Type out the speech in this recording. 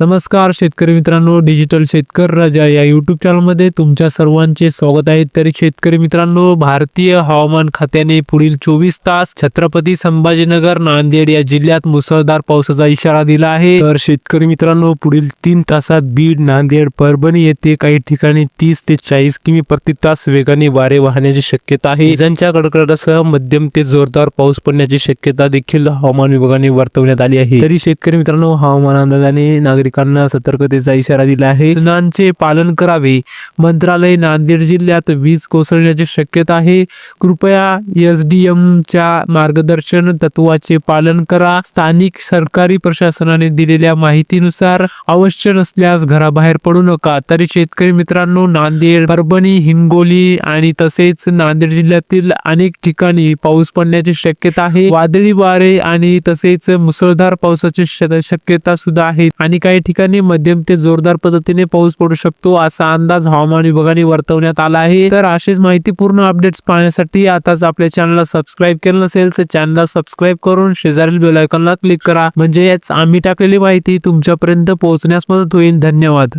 नमस्कार शेतकरी मित्रांनो डिजिटल शेतकरी राजा या यूट्यूब चॅनलमध्ये तुमच्या सर्वांचे स्वागत आहे. तरी शेतकरी मित्रांनो भारतीय हवामान खात्याने पुढील चोवीस तास छत्रपती संभाजीनगर नांदेड या जिल्ह्यात मुसळधार पावसाचा इशारा दिला आहे. तर शेतकरी मित्रांनो पुढील तीन तासात बीड नांदेड परभणी येथे काही ठिकाणी तीस ते चाळीस किमी प्रति तास वेगाने वारे वाहण्याची शक्यता आहे. विजांच्या कडकडाटासह मध्यम ते जोरदार पाऊस पडण्याची शक्यता देखील हवामान विभागाने वर्तवण्यात आली आहे. तरी शेतकरी मित्रांनो हवामान अंदाजाने नागरिकांना सतर्कतेचा इशारा दिला आहे. सूचनांचे पालन करावे. मंत्रालय नांदेड जिल्ह्यात वीज कोसळण्याची शक्यता आहे. कृपया एस डी च्या मार्गदर्शन तत्वाचे पालन करा. स्थानिक सरकारी प्रशासनाने दिलेल्या माहितीनुसार अवश्य नसल्यास घराबाहेर पडू नका. तरी शेतकरी मित्रांनो नांदेड परभणी हिंगोली आणि तसेच नांदेड जिल्ह्यातील अनेक ठिकाणी पाऊस पडण्याची शक्यता आहे. वादळी वारे आणि तसेच मुसळधार पावसाची शक्यता सुद्धा आहे. आणि काही ठिकाणी मध्यम ते जोरदार पद्धतीने पाऊस पडू शकतो असा अंदाज हवामान विभागाने वर्तवण्यात आला आहे. तर अशीच माहितीपूर्ण अपडेट्स पाहण्यासाठी आताच आपल्या चॅनलला सबस्क्राईब केलं नसेल तर चॅनलला सबस्क्राईब करून शेजारील बेलायकॉनला क्लिक करा. म्हणजेच आम्ही टाकलेली माहिती तुमच्यापर्यंत पोहोचण्यास मदत होईल. धन्यवाद.